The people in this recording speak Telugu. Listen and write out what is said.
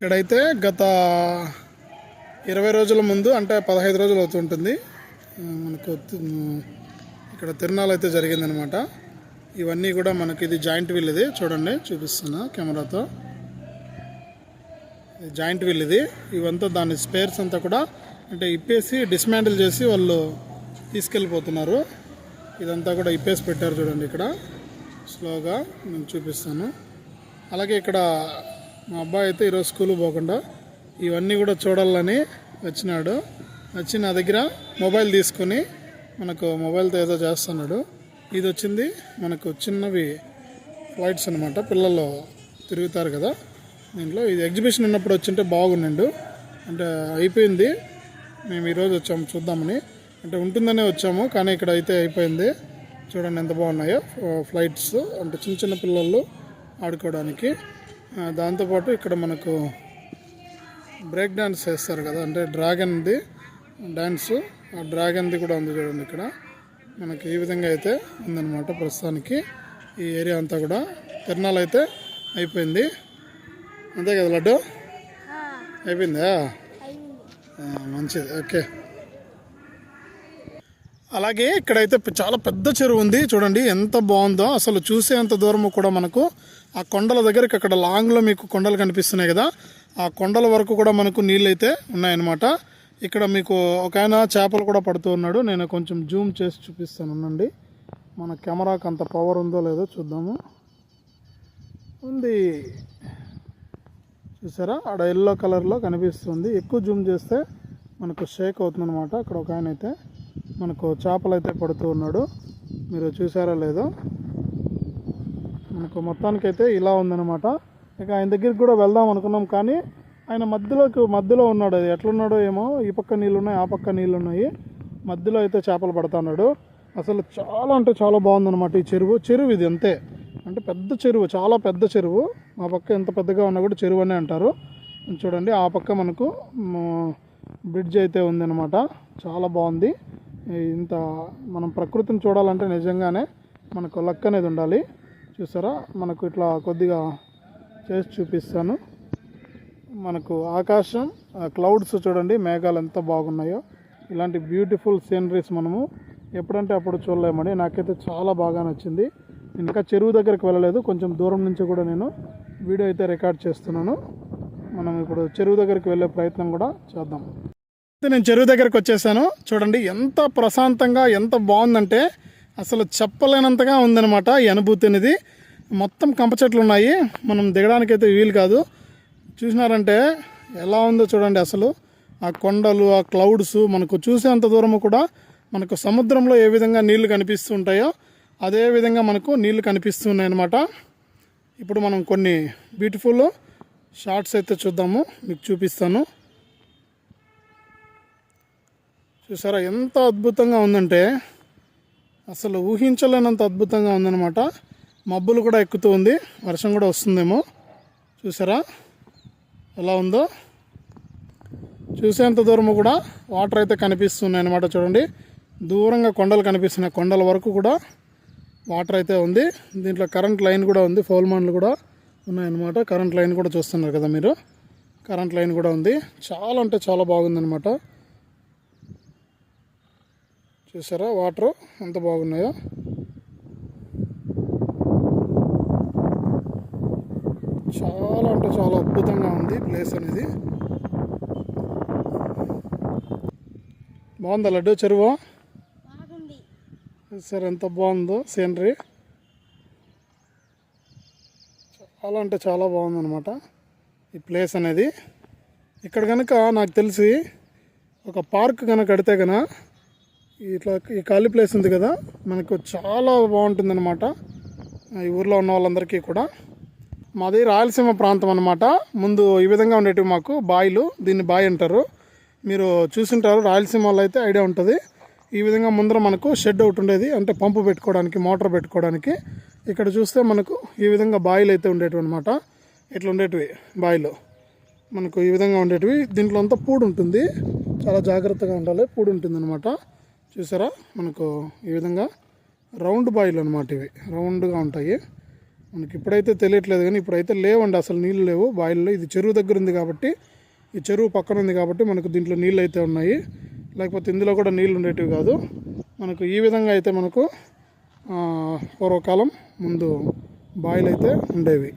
ఇక్కడైతే గత ఇరవై రోజుల ముందు అంటే పదహైదు రోజులు అవుతుంటుంది. మనకు ఇక్కడ తిరునాలు అయితే జరిగిందనమాట ఇవన్నీ కూడా మనకి ఇది జాయింట్ వీల్ ఇది. చూడండి చూపిస్తున్నా కెమెరాతో. జాయింట్ వీల్ ఇది. ఇవంతా దాని స్పేర్స్ అంతా కూడా అంటే ఇప్పేసి డిస్మాంటిల్ చేసి వాళ్ళు తీసుకెళ్ళిపోతున్నారు. ఇదంతా కూడా ఇప్పేసి పెట్టారు చూడండి ఇక్కడ. స్లోగా నేను చూపిస్తాను. అలాగే ఇక్కడ మా అబ్బాయి అయితే ఈరోజు స్కూల్ పోకుండా ఇవన్నీ కూడా చూడాలని వచ్చినాడు. వచ్చి నా దగ్గర మొబైల్ తీసుకొని మనకు మొబైల్తో ఏదో చేస్తున్నాడు. ఇది వచ్చింది మనకు చిన్నవి ఫ్లైట్స్ అనమాట పిల్లలు తిరుగుతారు కదా. దీంట్లో ఇది ఎగ్జిబిషన్ ఉన్నప్పుడు వచ్చింటే బాగుండండు. అంటే అయిపోయింది. మేము ఈరోజు వచ్చాము చూద్దామని. అంటే ఉంటుందనే వచ్చాము కానీ ఇక్కడ అయితే అయిపోయింది. చూడండి ఎంత బాగున్నాయో ఫ్లైట్స్ అంటే చిన్న చిన్న పిల్లలు ఆడుకోవడానికి. దాంతోపాటు ఇక్కడ మనకు బ్రేక్ డ్యాన్స్ చేస్తారు కదా అంటే డ్రాగన్ది డ్యాన్స్ ఆ డ్రాగన్ది కూడా ఉంది చూడండి ఇక్కడ. మనకి ఈ విధంగా అయితే ఉందన్నమాట ప్రస్తుతానికి ఈ ఏరియా అంతా కూడా. తిరణాలు అయితే అయిపోయింది. అంతే కదా లడ్డు? అయిపోయిందా? మంచిది. ఓకే. అలాగే ఇక్కడైతే చాలా పెద్ద చెరువు ఉంది. చూడండి ఎంత బాగుందో. అసలు చూసేంత దూరము కూడా మనకు ఆ కొండల దగ్గరికి అక్కడ లాంగ్లో మీకు కొండలు కనిపిస్తున్నాయి కదా. ఆ కొండల వరకు కూడా మనకు నీళ్ళు అయితే ఉన్నాయన్నమాట. ఇక్కడ మీకు ఒక ఆయన చేపలు కూడా పడుతూ ఉన్నాడు. నేను కొంచెం జూమ్ చేసి చూపిస్తాను. ఉండండి. మన కెమెరాకి అంత పవర్ ఉందో లేదో చూద్దాము. ఉంది. చూసారా? ఆడ ఎల్లో కలర్లో కనిపిస్తుంది. ఎక్కువ జూమ్ చేస్తే మనకు షేక్ అవుతుందన్నమాట. అక్కడ ఒక ఆయన అయితే మనకు చేపలు అయితే పడుతూ ఉన్నాడు. మీరు చూసారా లేదో? మనకు మొత్తానికైతే ఇలా ఉందన్నమాట. ఇక ఆయన దగ్గరికి కూడా వెళ్దాం అనుకున్నాం కానీ ఆయన మధ్యలోకి మధ్యలో ఉన్నాడు అది. ఎట్లున్నాడో ఏమో? ఈ పక్క నీళ్ళు ఉన్నాయి ఆ పక్క నీళ్ళు ఉన్నాయి మధ్యలో అయితే చేపలు పడుతున్నాడు అసలు చాలా అంటే చాలా బాగుందన్నమాట ఈ చెరువు. చెరువు ఇది అంతే. అంటే పెద్ద చెరువు చాలా పెద్ద చెరువు. ఆ పక్క ఎంత పెద్దగా ఉన్నా కూడా చెరువు అనే అంటారు. చూడండి ఆ పక్క మనకు బ్రిడ్జ్ అయితే ఉందన్నమాట. చాలా బాగుంది. ఇంత మనం ప్రకృతిని చూడాలంటే నిజంగానే మనకు లక్ అనేది ఉండాలి. చూసారా? మనకు ఇట్లా కొద్దిగా చేసి చూపిస్తాను. మనకు ఆకాశం క్లౌడ్స్ చూడండి మేఘాలు ఎంత బాగున్నాయో. ఇలాంటి బ్యూటిఫుల్ సీనరీస్ మనము ఎప్పుడంటే అప్పుడు చూడలేమండి నాకైతే చాలా బాగా నచ్చింది. నేను ఇంకా చెరువు దగ్గరికి వెళ్ళలేదు. కొంచెం దూరం నుంచి కూడా నేను వీడియో అయితే రికార్డ్ చేస్తున్నాను. మనం ఇప్పుడు చెరువు దగ్గరికి వెళ్ళే ప్రయత్నం కూడా చేద్దాం. నేను చెరువు దగ్గరకు వచ్చేసాను. చూడండి ఎంత ప్రశాంతంగా ఎంత బాగుందంటే అసలు చెప్పలేనంతగా ఉందనమాట ఈ అనుభూతి అనేది. మొత్తం కంప చెట్లు ఉన్నాయి. మనం దిగడానికి అయితే వీలు కాదు. చూసినారంటే ఎలా ఉందో చూడండి అసలు. ఆ కొండలు ఆ క్లౌడ్స్ మనకు చూసేంత దూరము కూడా మనకు సముద్రంలో ఏ విధంగా నీళ్ళు కనిపిస్తూ ఉంటాయో అదే విధంగా మనకు నీళ్ళు కనిపిస్తున్నాయి అనమాట ఇప్పుడు మనం కొన్ని బ్యూటిఫుల్ షార్ట్స్ అయితే చూద్దాము. మీకు చూపిస్తాను. చూసారా ఎంత అద్భుతంగా ఉందంటే అసలు ఊహించలేనంత అద్భుతంగా ఉందన్నమాట. మబ్బులు కూడా ఎక్కుతూ ఉంది వర్షం కూడా వస్తుందేమో. చూసారా? ఎలా ఉందో? చూసేంత దూరము కూడా వాటర్ అయితే కనిపిస్తున్నాయి అన్నమాట చూడండి. దూరంగా కొండలు కనిపిస్తున్నాయి కొండల వరకు కూడా వాటర్ అయితే ఉంది. దీంట్లో కరెంట్ లైన్ కూడా ఉంది ఫోల్మాన్లు కూడా ఉన్నాయన్నమాట. కరెంట్ లైన్ కూడా చూస్తున్నారు కదా మీరు? కరెంట్ లైన్ కూడా ఉంది. చాలా అంటే చాలా బాగుందన్నమాట. చూసారా? వాటర్ ఎంత బాగున్నాయో. చాలా అంటే చాలా అద్భుతంగా ఉంది ప్లేస్ అనేది. బాగుందా లడ్డు చెరువు? సార్ ఎంత బాగుందో సీనరీ. చాలా అంటే చాలా బాగుందన్నమాట ఈ ప్లేస్ అనేది. ఇక్కడ కనుక నాకు తెలిసి ఒక పార్క్ కనుక కడితే కనుక ఇట్లా ఈ ఖాళీ ప్లేస్ ఉంది కదా మనకు చాలా బాగుంటుందన్నమాట. ఈ ఊర్లో ఉన్న వాళ్ళందరికీ కూడా. మాది రాయలసీమ ప్రాంతం అనమాట ముందు ఈ విధంగా ఉండేటివి మాకు. బాయిలు దీన్ని బాయ్ అంటారు. మీరు చూసింటారు రాయలసీమ అయితే ఐడియా ఉంటుంది. ఈ విధంగా ముందర మనకు షెడ్ ఒకటి ఉండేది అంటే పంపు పెట్టుకోవడానికి మోటార్ పెట్టుకోవడానికి. ఇక్కడ చూస్తే మనకు ఈ విధంగా బాయిలు అయితే ఉండేటివి అనమాట ఇట్లా ఉండేటివి బాయిలు. మనకు ఈ విధంగా ఉండేటివి. దీంట్లో అంతా పూడు ఉంటుంది. చాలా జాగ్రత్తగా ఉండాలి. పూడు ఉంటుంది అనమాట చూసారా? మనకు ఈ విధంగా రౌండ్ బాయిలు అనమాట ఇవి. రౌండ్గా ఉంటాయి. మనకి ఇప్పుడైతే తెలియట్లేదు కానీ ఇప్పుడైతే లేవండి అసలు నీళ్ళు లేవు. బాయిల్లో ఇది చెరువు దగ్గర ఉంది కాబట్టి ఈ చెరువు పక్కన ఉంది కాబట్టి మనకు దీంట్లో నీళ్ళు అయితే ఉన్నాయి. లేకపోతే ఇందులో కూడా నీళ్ళు ఉండేటివి కాదు. మనకు ఈ విధంగా అయితే మనకు పూర్వకాలం ముందు బాయిలు అయితే ఉండేవి.